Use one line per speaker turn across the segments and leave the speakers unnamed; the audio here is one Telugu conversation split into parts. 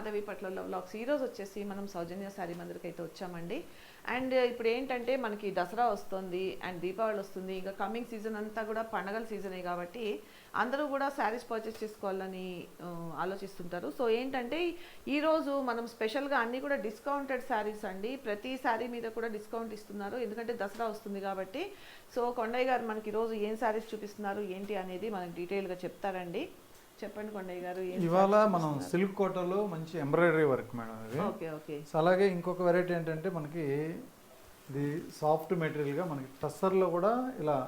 మాధవి పట్లలో బ్లాగ్స్ ఈ రోజు వచ్చేసి మనం సౌజన్య శారీ మందిరికి అయితే వచ్చామండి. అండ్ ఇప్పుడు ఏంటంటే మనకి దసరా వస్తుంది అండ్ దీపావళి వస్తుంది. ఇంకా కమింగ్ సీజన్ అంతా కూడా పండగల సీజనే కాబట్టి అందరూ కూడా శారీస్ పర్చేస్ చేసుకోవాలని ఆలోచిస్తుంటారు. సో ఏంటంటే ఈరోజు మనం స్పెషల్గా అన్నీ కూడా డిస్కౌంటెడ్ శారీస్ అండి. ప్రతి శారీ మీద కూడా డిస్కౌంట్ ఇస్తున్నారు. ఎందుకంటే దసరా వస్తుంది కాబట్టి. సో కొండయ్య గారు మనకి ఈరోజు ఏం శారీస్ చూపిస్తున్నారు? ఏంటి అనేది మనకి డీటెయిల్గా చెప్తారండి. చెప్పండి కొండయ్య గారు
ఇవాళ మనం సిల్క్ కోటలో మంచి ఎంబ్రాయిడరీ వర్క్ మేడం ఇది.
Okay okay.
సో అలాగే ఇంకొక వెరైటీ ఏంటంటే మనకి ఇది సాఫ్ట్ మెటీరియల్గా మనకి టస్సర్లో కూడా ఇలా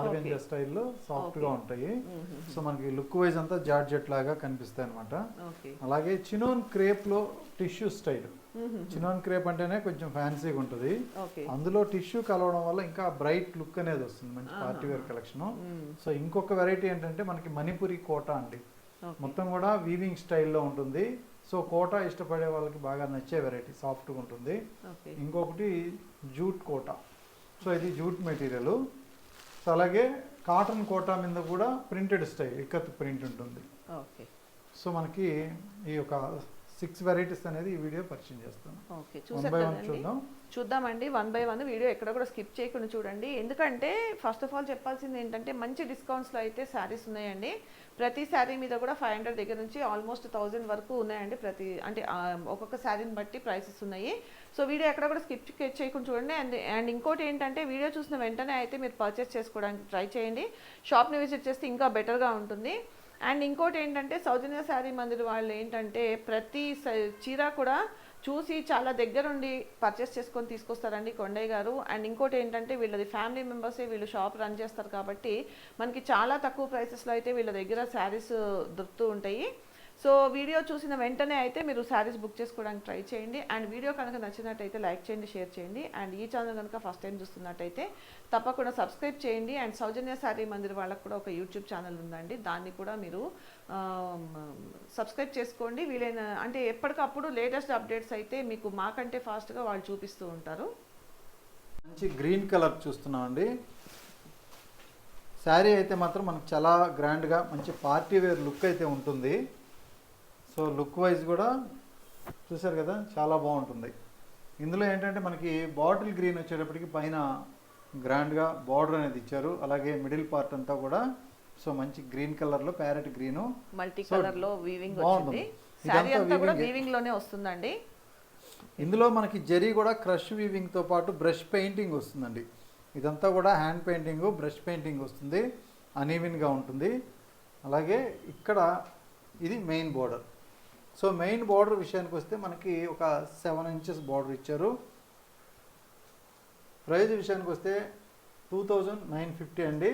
ఆర్గంజా స్టైల్లో సాఫ్ట్గా ఉంటాయి. సో మనకి లుక్ వైజ్ అంతా జార్జెట్ లాగా కనిపిస్తాయి అనమాట అలాగే చినోన్ క్రేప్లో టిష్యూ స్టైల్. చినోన్ క్రేప్ అంటేనే కొంచెం ఫ్యాన్సీగా ఉంటుంది. అందులో టిష్యూ కలవడం వల్ల ఇంకా బ్రైట్ లుక్ అనేది వస్తుంది మంచి పార్టీ వేర్ కలెక్షన్. సో ఇంకొక వెరైటీ ఏంటంటే మనకి మణిపురి కోట అండి. మొత్తం కూడా వీవింగ్ స్టైల్లో ఉంటుంది. సో కోట ఇష్టపడే వాళ్ళకి బాగా నచ్చే వెరైటీ సాఫ్ట్గా ఉంటుంది. ఇంకొకటి జూట్ కోట. సో ఇది జూట్ మెటీరియల్ సో అలాగే కాటన్ కోట మీద కూడా ప్రింటెడ్ స్టైల్ ఇక్కత్ ప్రింట్ ఉంటుంది. సో మనకి ఈ యొక్క సిక్స్ వెరైటీస్ అనేది ఈ వీడియో పరిచయం చేస్తాను.
ఓకే
చూద్దాం.
చూద్దామండి వన్ బై వన్ వీడియో ఎక్కడ కూడా స్కిప్ చేయకుండా చూడండి. ఎందుకంటే ఫస్ట్ ఆఫ్ ఆల్ చెప్పాల్సింది ఏంటంటే మంచి డిస్కౌంట్స్లో అయితే శారీస్ ఉన్నాయండి. ప్రతి శారీ మీద కూడా ఫైవ్ హండ్రెడ్ దగ్గర నుంచి ఆల్మోస్ట్ థౌజండ్ వరకు ఉన్నాయండి ప్రతి అంటే ఒక్కొక్క శారీని బట్టి ప్రైసెస్ ఉన్నాయి. సో వీడియో ఎక్కడ కూడా స్కిప్ చేయకుండా చూడండి. అండ్ అండ్ ఇంకోటి ఏంటంటే వీడియో చూసిన వెంటనే అయితే మీరు పర్చేస్ చేసుకోవడానికి ట్రై చేయండి. షాప్ని విజిట్ చేస్తే ఇంకా బెటర్గా ఉంటుంది. అండ్ ఇంకోటి ఏంటంటే సౌజన్య శారీ మందిర్ వాళ్ళు ఏంటంటే ప్రతి స- చీర కూడా చూసి చాలా దగ్గరుండి పర్చేస్ చేసుకొని తీసుకొస్తారండి కొండయ్య గారు. అండ్ ఇంకోటి ఏంటంటే వీళ్ళది ఫ్యామిలీ మెంబర్సే వీళ్ళు షాప్ రన్ చేస్తారు కాబట్టి మనకి చాలా తక్కువ ప్రైసెస్లో అయితే వీళ్ళ దగ్గర శారీస్ దొరుకుతూ ఉంటాయి. సో వీడియో చూసిన వెంటనే అయితే మీరు శారీస్ బుక్ చేసుకోవడానికి ట్రై చేయండి. అండ్ వీడియో కనుక నచ్చినట్టయితే లైక్ చేయండి షేర్ చేయండి. అండ్ ఈ ఛానల్ కనుక ఫస్ట్ టైం చూస్తున్నట్టయితే తప్పకుండా సబ్స్క్రైబ్ చేయండి. అండ్ సౌజన్య శారీ మందిర్ వాళ్ళకు కూడా ఒక యూట్యూబ్ ఛానల్ ఉందండి. దాన్ని కూడా మీరు సబ్స్క్రైబ్ చేసుకోండి. వీలైన అంటే ఎప్పటికప్పుడు లేటెస్ట్ అప్డేట్స్ అయితే మీకు మాకంటే ఫాస్ట్గా వాళ్ళు చూపిస్తూ ఉంటారు.
మంచి గ్రీన్ కలర్ చూస్తున్నామండి శారీ అయితే మాత్రం మనకు చాలా గ్రాండ్గా మంచి పార్టీ వేర్ లుక్ అయితే ఉంటుంది. సో లుక్ వైజ్ కూడా చూసారు కదా చాలా బాగుంటుంది. ఇందులో ఏంటంటే మనకి బాటిల్ గ్రీన్ వచ్చేటప్పటికి పైన గ్రాండ్గా బార్డర్ అనేది ఇచ్చారు. అలాగే మిడిల్ పార్ట్ అంతా కూడా సో మంచి గ్రీన్ కలర్లో ప్యారెట్ గ్రీను.
మల్టీ కలర్లో వీవింగ్. వచ్చింది.
ఇదంతా
అంతా కూడా. వీవింగ్లోనే వస్తుందండి.
ఇందులో మనకి జరీ కూడా క్రష్ వీవింగ్తో పాటు బ్రష్ పెయింటింగ్ వస్తుందండి. ఇదంతా కూడా హ్యాండ్ పెయింటింగ్ బ్రష్ పెయింటింగ్ వస్తుంది. అనీవెన్గా ఉంటుంది. అలాగే ఇక్కడ ఇది main border. So main border విషయానికి వస్తే మనకి ఒక సెవెన్ ఇంచెస్ బోర్డర్ ఇచ్చారు. ప్రైజ్ విషయానికి వస్తే టూ థౌజండ్ నైన్ ఫిఫ్టీ అండి.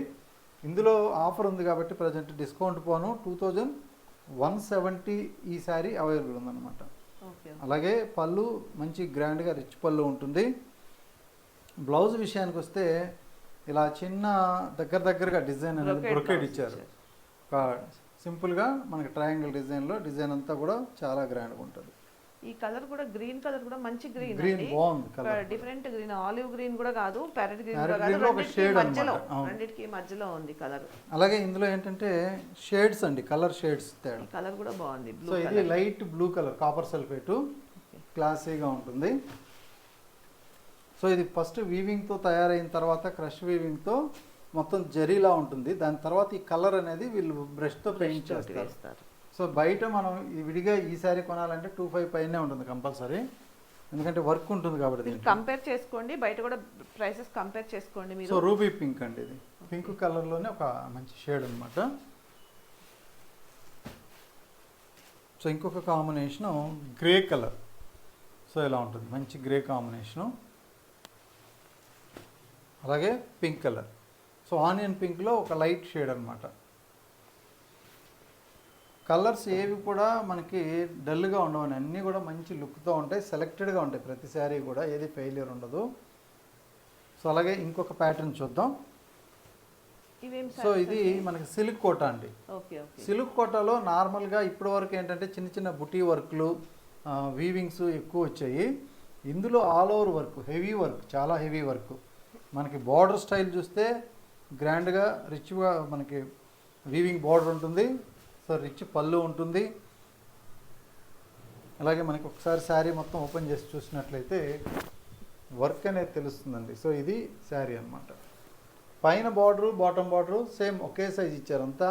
ఇందులో ఆఫర్ ఉంది కాబట్టి ప్రజెంట్ డిస్కౌంట్ పోను. టూ థౌజండ్ వన్ సెవెంటీ ఈ శారీ అవైలబుల్ ఉందన్నమాట. అలాగే పళ్ళు మంచి గ్రాండ్గా రిచ్ పళ్ళు ఉంటుంది. బ్లౌజ్ విషయానికి వస్తే ఇలా చిన్న దగ్గర దగ్గరగా డిజైన్ అనేది బ్రొకేడ్ ఇచ్చారు.
ఇచ్చారు.
ఒక సింపుల్గా మనకి ట్రయాంగిల్ డిజైన్లో డిజైన్ అంతా కూడా చాలా గ్రాండ్గా ఉంటుంది.
ఈ కలర్ కూడా గ్రీన్ కలర్ కూడా మంచి గ్రీన్
గ్రీన్ బాగుంది colour.
Different green olive green కూడా కాదు ప్యారెట్ గ్రీన్ కూడా కాదు మధ్యలో. రెండిటికి మధ్యలో ఉంది కలర్.
అలాగే ఇందులో ఏంటంటే షేడ్స్ అండి కలర్ షేడ్స్ తేడా.
కలర్ కూడా బాగుంది
సో ఇది light blue colour copper sulphate. క్లాసీగా ఉంటుంది. సో ఇది ఫస్ట్ వీవింగ్తో తయారైన తర్వాత క్రష్ వీవింగ్తో మొత్తం జరీలా ఉంటుంది. దాని తర్వాత ఈ కలర్ అనేది వీళ్ళు బ్రష్తో పెయింట్ చేస్తారు. సో బయట మనం విడిగా ఈ సారీ కొనాలంటే టూ ఫైవ్ పైనే ఉంటుంది కంపల్సరీ. ఎందుకంటే వర్క్ ఉంటుంది కాబట్టి.
కంపేర్ చేసుకోండి. బయట కూడా ప్రైసెస్ కంపేర్ చేసుకోండి
సో
మీరు
రూబీ పింక్ అండి ఇది. పింక్ కలర్లోనే ఒక మంచి షేడ్ అనమాట సో ఇంకొక కాంబినేషను గ్రే కలర్. సో ఇలా ఉంటుంది. మంచి గ్రే కాంబినేషను. అలాగే పింక్ కలర్. సో ఆనియన్ పింక్లో ఒక లైట్ షేడ్ అనమాట కలర్స్ ఏవి కూడా మనకి డల్గా ఉండవని అన్నీ కూడా మంచి లుక్తో ఉంటాయి సెలెక్టెడ్గా ఉంటాయి. ప్రతి శారీ కూడా ఏది ఫెయిలియర్ ఉండదు. సో అలాగే ఇంకొక ప్యాటర్న్ చూద్దాం. సో ఇది మనకి సిల్క్ కోట అండి. సిల్క్ కోటలో నార్మల్గా ఇప్పటి వరకు ఏంటంటే చిన్న చిన్న బుటీ వర్క్లు వీవింగ్స్ ఎక్కువ వచ్చాయి. ఇందులో all over work heavy work చాలా హెవీ వర్క్. మనకి బార్డర్ స్టైల్ చూస్తే గ్రాండ్గా రిచ్గా మనకి వీవింగ్ బార్డర్ ఉంటుంది. సో రిచ్ పళ్ళు ఉంటుంది. అలాగే మనకి ఒకసారి శారీ మొత్తం ఓపెన్ చేసి చూసినట్లయితే వర్క్ అనేది తెలుస్తుందండి. సో ఇది శారీ అన్నమాట. పైన బార్డరు బాటమ్ బార్డరు సేమ్ ఒకే సైజ్ ఇచ్చారు. అంతా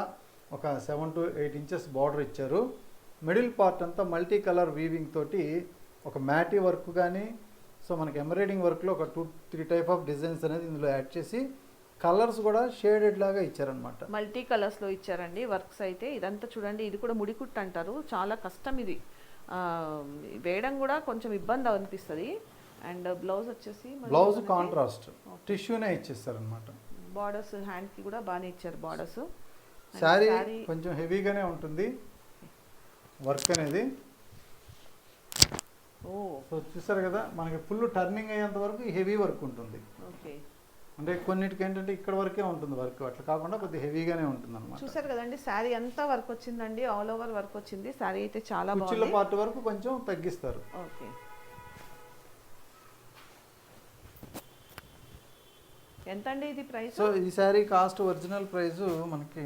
ఒక seven to eight inches border ఇచ్చారు. మిడిల్ పార్ట్ అంతా మల్టీ కలర్ వీవింగ్ తోటి ఒక మ్యాటీ వర్క్ కానీ సో మనకి ఎంబ్రాయిడింగ్ వర్క్లో ఒక two three type of designs అనేది ఇందులో యాడ్ చేసి కలర్స్ కూడా షేడెడ్ లాగా ఇచ్చారనమాట
మల్టీ కలర్స్లో ఇచ్చారండి వర్క్స్ అయితే. ఇదంతా చూడండి ఇది కూడా ముడికుట్టు అంటారు. చాలా కష్టం ఇది. వేయడం కూడా కొంచెం ఇబ్బంది అనిపిస్తుంది. అండ్ బ్లౌజ్ వచ్చేసి
బ్లౌజ్ కాంట్రాస్ట్ టిష్యూనే ఇచ్చేస్తారనమాట
బార్డర్స్ హ్యాండ్కి కూడా బాగానే ఇచ్చారు బార్డర్స్.
శారీ కొంచెం హెవీగానే ఉంటుంది. వర్క్ అనేది.
ఓ.
సో చూసారు కదా మనకి ఫుల్ టర్నింగ్ అయ్యేంత వరకు హెవీ వర్క్ ఉంటుంది.
ఓకే.
అంటే కొన్నిటికి ఏంటంటే ఇక్కడ వరకే ఉంటుంది వర్క్ అట్లా కాకుండా కొద్దిగా హెవీగానే ఉంటుంది అనమాట
చూసారు కదండి శారీ అంతా వర్క్ వచ్చిందండి ఆల్ ఓవర్ వర్క్ వచ్చింది శారీ అయితే చాలా
కుర్చీల
బాగుంది.
పార్ట్ వరకు కొంచెం తగ్గిస్తారు.
ఓకే. ఎంత అండి ఇది ప్రైస్?
సో ఈ శారీ కాస్ట్ ఒరిజినల్ ప్రైస్ మనకి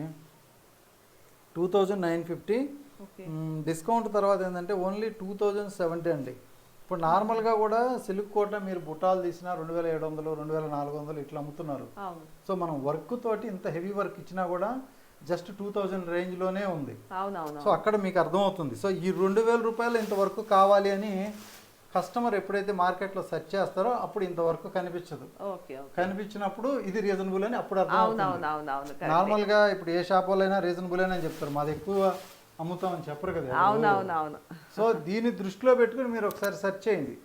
two thousand nine fifty. Discount తర్వాత ఏంటంటే ఓన్లీ టూ థౌజండ్ సెవెంటీ అండి. ఇప్పుడు నార్మల్గా కూడా సిల్క్ కోట మీరు బుట్టాలు తీసినా రెండు వేల ఏడు వందలు రెండు వేల నాలుగు వందలు ఇట్లా అమ్ముతున్నారు. సో మనం వర్క్ తోటి ఇంత హెవీ వర్క్ ఇచ్చినా కూడా జస్ట్ టూ థౌజండ్ రేంజ్లోనే ఉంది. సో అక్కడ మీకు అర్థమవుతుంది. సో ఈ రెండు వేల రూపాయలు ఇంత వర్క్ కావాలి అని కస్టమర్ ఎప్పుడైతే మార్కెట్లో సెర్చ్ చేస్తారో అప్పుడు ఇంత వర్క్ కనిపించదు. కనిపించినప్పుడు ఇది రీజనబుల్ అని అప్పుడు అర్థం
అవునవును అవునవును
నార్మల్గా ఇప్పుడు ఏ షాప్ అయినా రీజనబుల్ అని చెప్తారు. మాది ఎక్కువ అమ్ముతామని చెప్పరు కదా ఎవరు.
అవునవును అవును
సో దీన్ని దృష్టిలో పెట్టుకుని మీరు ఒకసారి సెర్చ్ చేయండి.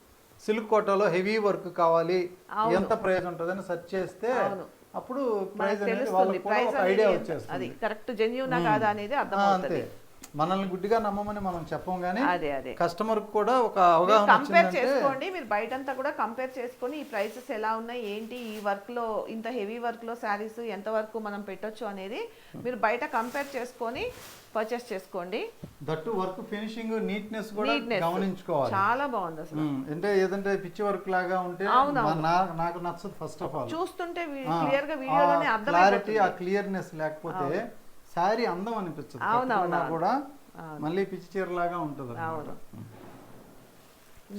సిల్క్ కోటాలో హెవీ వర్క్ కావాలి. ఎంత ప్రైస్ ఉంటుందని సెర్చ్ చేస్తే. అప్పుడు ప్రైస్ అనేది వాళ్ళకి ఐడియా
ఎంత- అది
వచ్చేస్తుంది
కరెక్ట్ జెన్యునా కాదా అనేది అర్థమవుతుంది.
మనల్ని గుడ్డిగా నమ్మమని మనం చెప్పం కానీ
అదే అదే.
కస్టమర్ కూడా ఒక అవగాహన
కంపేర్ చేసుకోండి మీరు బయటంతా కూడా కంపేర్ చేసుకొని ఈ ప్రైసెస్ ఎలా ఉన్నాయి ఏంటి ఈ వర్క్లో ఇంత హెవీ వర్క్లో శారీస్ ఎంత వరకు మనం పెట్టొచ్చు అనేది మీరు బయట కంపేర్ చేసుకొని పర్చేస్ చేసుకోండి.
దట్టు వర్క్ ఫినిషింగ్ నీట్నెస్ కూడా. గమనించుకోవాలి.
చాలా బాగుంది అసలు.
అంటే ఏదంటే పిచ్చి వర్క్ లాగా ఉంటే నాకు నచ్చదు ఫస్ట్ ఆఫ్ ఆల్
చూస్తుంటే క్లియర్గా వీడియోలోనే
క్లారిటీ
అర్థమైపోతుంది.
ఆ క్లియర్నెస్ లేకపోతే శారీ అందం అనిపించదు
అవును,
కూడా. మళ్ళీ పిచ్చి చీర లాగా ఉంటుంది
అవును.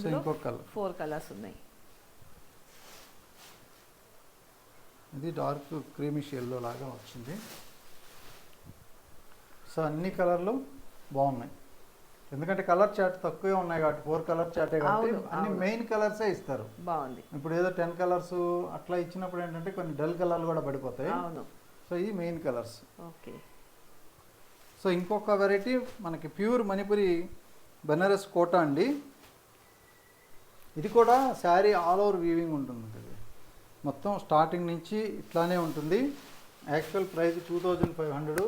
సో ఇంకొక కలర్.
ఫోర్ కలర్స్ ఉన్నాయి.
ఇది డార్క్ క్రీమిష్ ఎల్లో లాగా వచ్చింది. సో అన్ని కలర్లు బాగున్నాయి. ఎందుకంటే కలర్ చార్ట్ తక్కువే ఉన్నాయి కాబట్టి ఫోర్ కలర్ చార్టే కాబట్టి అన్ని. మెయిన్ కలర్సే ఇస్తారు.
బాగుంది.
ఇప్పుడు ఏదో టెన్ కలర్స్ అట్లా ఇచ్చినప్పుడు ఏంటంటే కొన్ని డల్ కలర్లు కూడా పడిపోతాయి. సో ఇది మెయిన్ కలర్స్.
ఓకే.
సో ఇంకొక వెరైటీ మనకి ప్యూర్ మణిపురి బెనారస్ కోట అండి. ఇది కూడా శారీ ఆల్ ఓవర్ వీవింగ్ ఉంటుంది. మొత్తం స్టార్టింగ్ నుంచి ఇట్లానే ఉంటుంది. Actual price two thousand five hundred.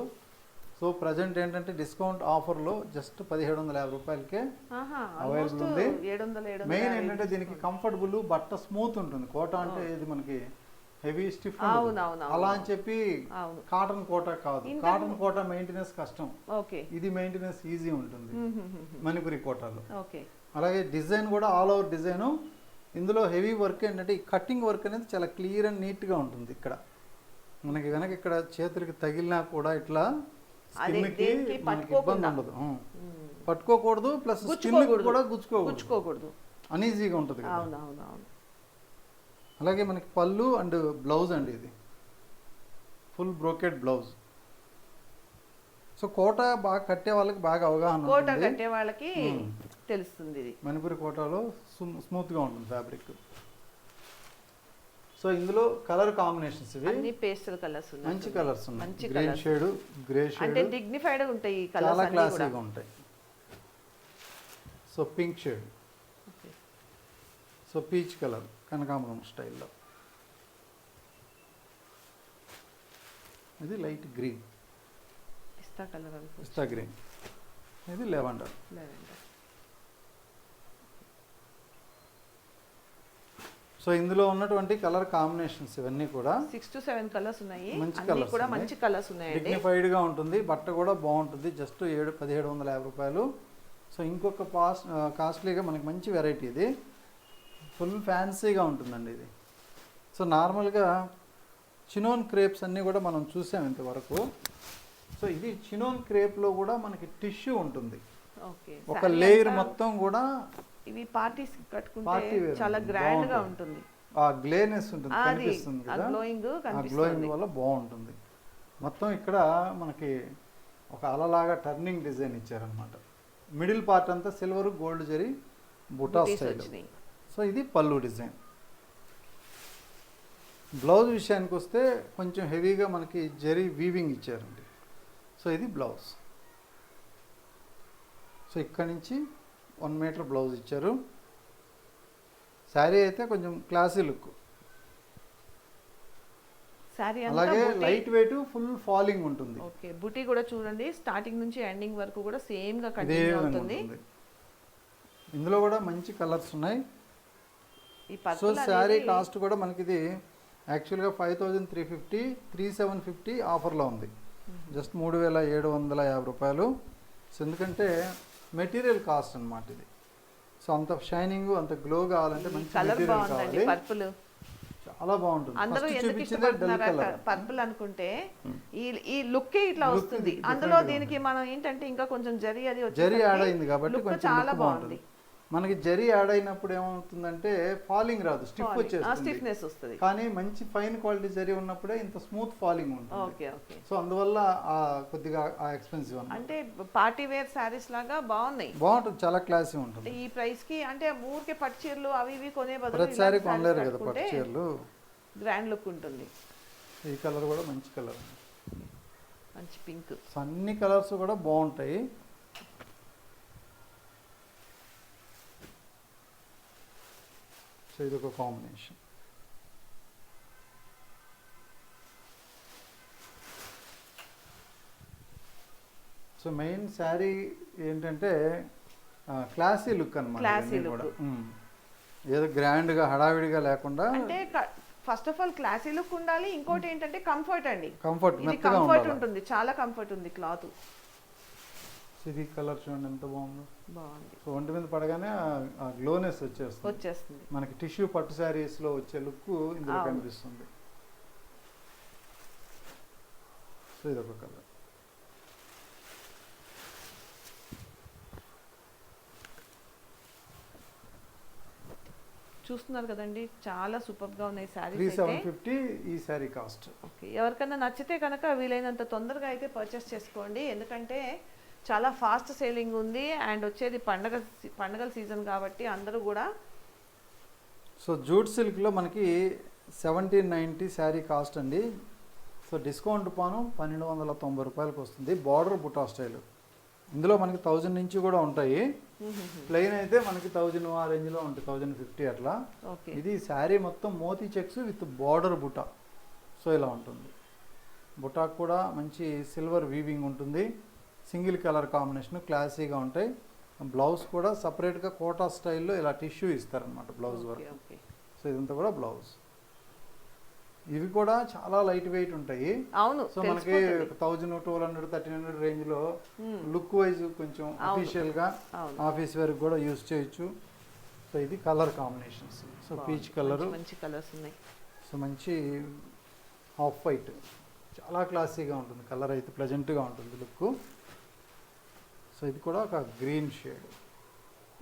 So present ఏంటంటే డిస్కౌంట్ ఆఫర్లో జస్ట్ పదిహేడు వందల యాభై రూపాయలకే
ఆల్మోస్ట్
ఉంది. మెయిన్ ఏంటంటే దీనికి కంఫర్టబుల్ బట్ట స్మూత్ ఉంటుంది. కోట అంటే ఇది మనకి హెవీ స్టిఫ్
అవును, అవును,
అలా. అని చెప్పి కాటన్ కోట కాదు. కాటన్ కోట మెయింటెనెన్స్ కష్టం.
ఓకే.
ఇది మెయింటెనెన్స్ ఈజీ ఉంటుంది. మణిపురి కోటాలో.
ఓకే.
అలాగే డిజైన్ కూడా ఆల్ ఓవర్ డిజైను. ఇందులో హెవీ వర్క్ ఏంటంటే ఈ కటింగ్ వర్క్ అనేది చాలా క్లియర్ అండ్ నీట్గా ఉంటుంది ఇక్కడ. మనకి కనుక ఇక్కడ చేతులకి తగిలినా కూడా ఇట్లా స్కిన్కి మనకి ఇబ్బంది. ఉండదు. పట్టుకోకూడదు ప్లస్ స్కిన్. కూడా గుచ్చుకోకూడదు.
గుచ్చుకోకూడదు.
అనీజీగా ఉంటుంది కదా. అలాగే మనకి పళ్ళు అండ్ బ్లౌజ్ అండి ఇది. Full brocade blouse so Kota బాగా కట్టే వాళ్ళకి బాగా అవగాహన
కోట కట్టే వాళ్ళకి
మ్మ్.
తెలుస్తుంది ఇది.
మణిపురి కోటాలో స్మూత్గా ఉంటుంది ఫ్యాబ్రిక్ సో ఇందులో కలర్ కాంబినేషన్స్ ఇవి.
అన్ని పేస్టల్ కలర్స్ ఉన్నాయి.
మంచి కలర్స్ ఉన్నాయి.
మంచి
గ్రీన్ షేడ్ గ్రే
అంటే
షేడ్
డిగ్నిఫైడ్ ఉంటాయి ఈ
చాలా
కలర్స్ కూడా.
క్లాసీగా ఉంటాయి. So pink shade. So peach colour కనకాంబరం స్టైల్లో. ఇది లైట్ గ్రీన్.
పిస్తా కలర్
పిస్తా గ్రీన్. ఇది లెవెండర్.
Lavender.
సో ఇందులో ఉన్నటువంటి కలర్ కాంబినేషన్స్ ఇవన్నీ కూడా
సిక్స్ టు సెవెన్ కలర్స్ ఉన్నాయి.
మంచి colours
కూడా
ఉన్నాయి.
మంచి కలర్స్ ఉన్నాయండి.
డిగ్నిఫైడ్గా ఉంటుంది బట్ట కూడా బాగుంటుంది. జస్ట్ ఏడు పదిహేడు వందల యాభై రూపాయలు. సో ఇంకొక పాస్ కాస్ట్లీగా మనకి మంచి వెరైటీ ఇది. ఫుల్ ఫ్యాన్సీగా ఉంటుందండి ఇది. సో నార్మల్గా చినోన్ క్రేప్స్ అన్నీ కూడా మనం చూసాం ఇంతవరకు. సో ఇది చినోన్ క్రేప్లో కూడా మనకి టిష్యూ ఉంటుంది. ఒక లేయర్ మొత్తం కూడా
ఇవి పార్టీస్ కట్టుకుంటే చాలా
గ్రాండ్గా.
ఉంటుంది.
ఆ గ్లేనెస్ ఉంటుంది కనిపిస్తుంది కదా?
గ్లోయింగ్
గ్లోయింగ్ వల్ల బాగుంటుంది. మొత్తం ఇక్కడ మనకి ఒక అలలాగా టర్నింగ్ డిజైన్ ఇచ్చారనమాట మిడిల్ పార్ట్ అంతా silver gold zari buta
Booties
style. So ఇది పళ్ళు డిజైన్. బ్లౌజ్ విషయానికి వస్తే కొంచెం హెవీగా మనకి జరీ వీవింగ్ ఇచ్చారండి. సో ఇది బ్లౌజ్. సో ఇక్కడ నుంచి వన్ మీటర్ బ్లౌజ్ ఇచ్చారు. శారీ అయితే కొంచెం క్లాసీ లుక్. అలాగే లైట్ వెయిట్ ఫుల్ ఫాలింగ్ ఉంటుంది.
ఓకే బుటీ కూడా చూడండి. స్టార్టింగ్ నుంచి ఎండింగ్ వరకు కూడా
సేమ్గా
కంటిన్యూ అవుతుంది.
ఇందులో కూడా మంచి కలర్స్ ఉన్నాయి. సో శారీ కాస్ట్ కూడా మనకి ఇది యాక్చువల్గా five thousand three fifty three seven fifty ఆఫర్లో ఉంది. జస్ట్ మూడు వేల ఏడు వందల యాభై రూపాయలు. సో ఎందుకంటే మెటీరియల్ కాస్ట్ అన్నమాట ఇది. సో అంత షైనింగ్ అంత గ్లో కావాలంటే మంచి మెటీరియల్ కావాలి.
పర్పుల్
చాలా బాగుంటుంది.
అందరూ ఎందుకు ఇష్టపడుతున్నారు? పర్పుల్ అనుకుంటే ఈ ఈ లుక్ ఇట్లా వస్తుంది. అందులో దీనికి మనం ఏంటంటే ఇంకా కొంచెం జరి అది
జరీ యాడ్ అయింది కాబట్టి
చాలా
బాగుంటుంది. మనకి జరీ యాడ్ అయినప్పుడు ఏమవుతుందంటే ఫాలింగ్ రాదు స్టిఫ్ వచ్చేస్తుంది.
స్టిఫ్నెస్ వస్తుంది.
కానీ మంచి ఫైన్ క్వాలిటీ జరీ ఉన్నప్పుడే ఇంత స్మూత్ ఫాలింగ్ ఉంటుంది.
Okay okay.
సో అందువల్ల కొద్దిగా ఆ ఎక్స్పెన్సివ్
అంటే పార్టీ వేర్ శారీస్ లాగా బాగున్నాయి.
బాగుంటుంది చాలా క్లాసీ ఉంటుంది.
ఈ ప్రైస్కి అంటే ఊరికే పట్టు చీరలు అవి ఇవి కొనే
ప్రతిసారి కొనలేరు కదా పట్టు చీరలు.
గ్రాండ్ లుక్ ఉంటుంది.
ఈ కలర్ కూడా మంచి కలర్.
మంచి పింక్.
అన్ని కలర్స్ కూడా బాగుంటాయి. సో ఇది ఒక కాంబినేషన్ సో మెయిన్ శారీ ఏంటంటే క్లాసీ లుక్ అనమాట. ఏదో గ్రాండ్గా హడావిడిగా లేకుండా
అంటే first of all classy look ఉండాలి. ఇంకోటి ఏంటంటే కంఫర్ట్ అండి.
కంఫర్ట్
కంఫర్ట్ ఉంటుంది. చాలా కంఫర్ట్ ఉంది క్లాత్
సో ఇది కలర్ చూడండి ఎంత బాగుందో.
బాగుంది.
సో ఒంటి మీద పడగానే ఆ గ్లోనెస్ వచ్చేస్తుంది.
వచ్చేస్తుంది.
మనకి టిష్యూ పట్టు శారీస్లో వచ్చే లుక్ ఇందులో. కనిపిస్తుంది. సో ఇది ఒక కలర్.
చూస్తున్నారు కదండి చాలా సూపర్గా ఉన్నాయి
త్రీ
శారీస్
సెవెన్ ఫిఫ్టీ ఈ శారీ కాస్ట్.
ఓకే ఎవరికైనా నచ్చితే కనుక వీలైనంత తొందరగా అయితే పర్చేస్ చేసుకోండి. ఎందుకంటే చాలా ఫాస్ట్ సేలింగ్ ఉంది అండ్ వచ్చేది పండగ పండగల సీజన్ కాబట్టి అందరూ కూడా
సో జూట్ సిల్క్లో మనకి సెవెంటీన్ నైంటీ శారీ కాస్ట్ అండి. సో డిస్కౌంట్ పాను పన్నెండు వందల తొంభై రూపాయలకు వస్తుంది. బార్డర్ బుటా స్టైల్ ఇందులో మనకి థౌజండ్ నుంచి కూడా ఉంటాయి. ప్లెయిన్ అయితే మనకి థౌజండ్ ఆ రేంజ్లో ఉంటుంది. థౌజండ్ ఫిఫ్టీ అట్లా.
ఓకే.
ఇది శారీ మొత్తం Moti checks with border buta. So ఇలా ఉంటుంది. బుటా కూడా మంచి సిల్వర్ వీవింగ్ ఉంటుంది. సింగిల్ కలర్ కాంబినేషన్ క్లాసీగా ఉంటాయి. బ్లౌజ్ కూడా సపరేట్గా కోటా స్టైల్లో ఇలా టిష్యూ ఇస్తారనమాట బ్లౌజ్ వరకు. సో ఇదంతా కూడా బ్లౌజ్. ఇవి కూడా చాలా లైట్ వెయిట్ ఉంటాయి.
అవును
సో మనకి. Thousand twelve hundred thirteen hundred రేంజ్లో
మ్మ్.
లుక్ వైజ్ కొంచెం అఫీషియల్గా
అవును.
ఆఫీస్ వేర్ కూడా యూస్ చేయొచ్చు. సో ఇది colour combinations. So. Peach colour.
మంచి- మంచి కలర్స్ ఉన్నాయి.
సో మంచి ఆఫ్ వైట్. చాలా క్లాసీగా ఉంటుంది. కలర్ అయితే ప్లెజెంట్గా ఉంటుంది లుక్. సో ఇది కూడా ఒక గ్రీన్ షేడ్.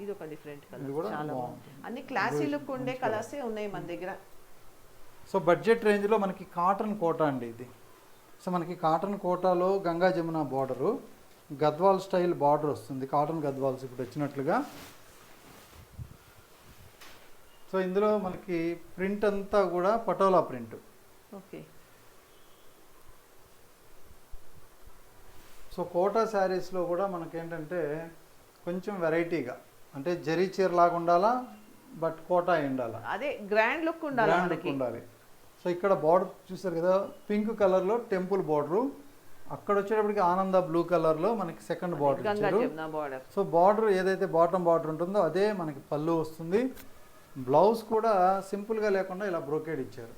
ఇది ఒక డిఫరెంట్ కలర్ చాలా అన్ని క్లాసీ లుక్ ఉండే కలర్సే ఉన్నాయి మన దగ్గర.
సో బడ్జెట్ రేంజ్లో మనకి కాటన్ కోటా అండి ఇది. సో మనకి కాటన్ కోటాలో Ganga Jamuna border Gadwal style border వస్తుంది. కాటన్ గద్వాల్స్ ఇప్పుడు వచ్చినట్లుగా. సో ఇందులో మనకి ప్రింట్ అంతా కూడా patola print.
Okay.
So Kota శారీస్లో కూడా మనకేంటంటే కొంచెం వెరైటీగా అంటే జరీ చీర లాగా ఉండాలా బట్ కోటా ఉండాలా?
అదే గ్రాండ్ లుక్ ఉండాలి మనకి?
ఉండాలి. సో ఇక్కడ బార్డర్ చూసారు కదా పింక్ కలర్లో టెంపుల్ బార్డరు. అక్కడ వచ్చేటప్పటికి ఆనంద బ్లూ కలర్లో మనకి సెకండ్ బార్డర్ ఇచ్చారు. సో బార్డర్ ఏదైతే బాటమ్ బార్డర్ ఉంటుందో అదే మనకి పళ్ళు వస్తుంది. బ్లౌజ్ కూడా సింపుల్గా లేకుండా ఇలా బ్రోకేడ్ ఇచ్చారు.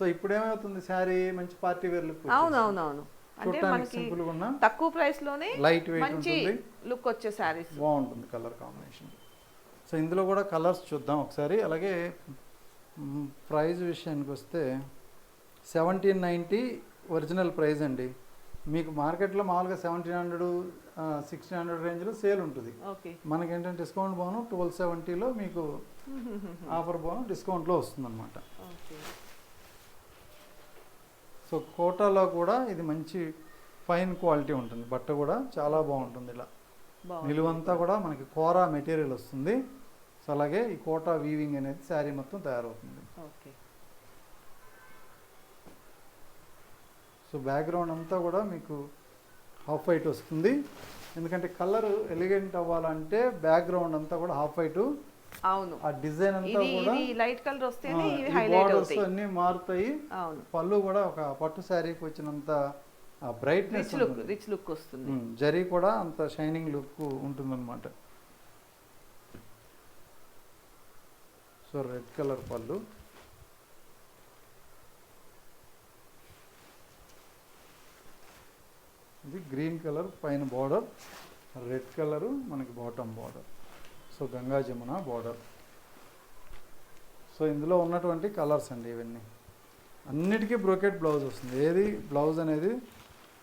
సో ఇప్పుడు ఏమవుతుంది శారీ? మంచి పార్టీ వేర్ లుక్
అవును అవును అవును అంటే మనకి తక్కువ ప్రైస్లోనే
లైట్ వెయిట్
మంచి లుక్ వచ్చే శారీస్
బాగుంటుంది కలర్ కాంబినేషన్ సో ఇందులో కూడా కలర్స్ చూద్దాం ఒకసారి. అలాగే ప్రైస్ విషయానికి వస్తే సెవెంటీన్ నైంటీ ఒరిజినల్ ప్రైస్ అండి. మీకు మార్కెట్లో మామూలుగా సెవెంటీన్ హండ్రెడ్ సిక్స్టీన్ హండ్రెడ్ రేంజ్లో సేల్ ఉంటుంది. మనకి ఏంటంటే డిస్కౌంట్ బోను ట్వెల్వ్ సెవెంటీలో మీకు ఆఫర్ బోను డిస్కౌంట్లో వస్తుందన్నమాట.
ఓకే.
సో కోటాలో కూడా ఇది మంచి ఫైన్ క్వాలిటీ ఉంటుంది. బట్ట కూడా చాలా బాగుంటుంది ఇలా. నిలువంతా కూడా మనకి కోరా మెటీరియల్ వస్తుంది. సో అలాగే ఈ కోటా వీవింగ్ అనేది శారీ మొత్తం తయారవుతుంది.
ఓకే.
సో బ్యాక్గ్రౌండ్ అంతా కూడా మీకు హాఫ్ వైట్ వస్తుంది. ఎందుకంటే కలర్ ఎలిగెంట్ అవ్వాలంటే బ్యాక్గ్రౌండ్ అంతా కూడా హాఫ్ వైట్
అవును.
ఆ డిజైన్ అంతా కూడా
లైట్ కలర్ వస్తేనే ఇవి హైలైట్ అవుతాయి.
అన్ని మారుతాయి.
అవును.
పళ్ళు కూడా ఒక పట్టు శారీకి వచ్చినంత brightness
rich look rich look వస్తుంది.
జరీ కూడా అంత షైనింగ్ లుక్ ఉంటుందన్నమాట. So red colour pallu. ఇది గ్రీన్ కలర్ పైన బార్డర్ రెడ్ కలరు మనకి bottom border so Ganga Jamuna border so ఇందులో ఉన్నటువంటి కలర్స్ అండి ఇవన్నీ. అన్నిటికీ బ్రోకెట్ బ్లౌజ్ వస్తుంది. ఏది బ్లౌజ్ అనేది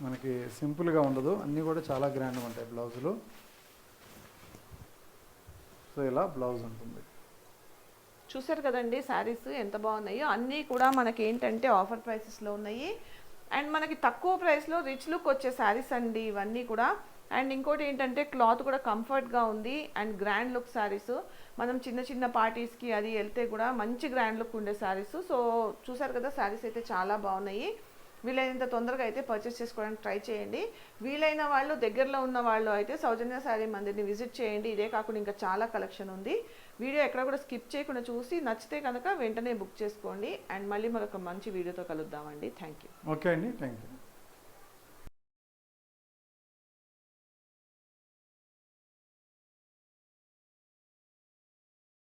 మనకి సింపుల్గా ఉండదు. అన్నీ కూడా చాలా గ్రాండ్గా ఉంటాయి బ్లౌజులు సో ఇలా బ్లౌజ్ ఉంటుంది.
చూసారు కదండి శారీస్ ఎంత బాగున్నాయో. అన్నీ కూడా మనకి ఏంటంటే ఆఫర్ ప్రైసెస్లో ఉన్నాయి. అండ్ మనకి తక్కువ ప్రైస్లో రిచ్ లుక్ వచ్చే శారీస్ అండి ఇవన్నీ కూడా. అండ్ ఇంకోటి ఏంటంటే క్లాత్ కూడా కంఫర్ట్గా ఉంది అండ్ గ్రాండ్ లుక్ శారీస్ మనం చిన్న చిన్న పార్టీస్కి అది వెళ్తే కూడా మంచి గ్రాండ్ లుక్ ఉండే శారీస్ సో చూసారు కదా శారీస్ అయితే చాలా బాగున్నాయి. వీలైనంత తొందరగా అయితే పర్చేస్ చేసుకోవడానికి ట్రై చేయండి. వీలైన వాళ్ళు దగ్గరలో ఉన్న వాళ్ళు అయితే సౌజన్య శారీ మందిర్ని విజిట్ చేయండి. ఇదే కాకుండా ఇంకా చాలా కలెక్షన్ ఉంది. వీడియో ఎక్కడ కూడా స్కిప్ చేయకుండా చూసి నచ్చితే కనుక వెంటనే బుక్ చేసుకోండి. అండ్ మళ్ళీ మరొక మంచి వీడియోతో కలుద్దామండి. థ్యాంక్ యూ
ఓకే అండి. Thank you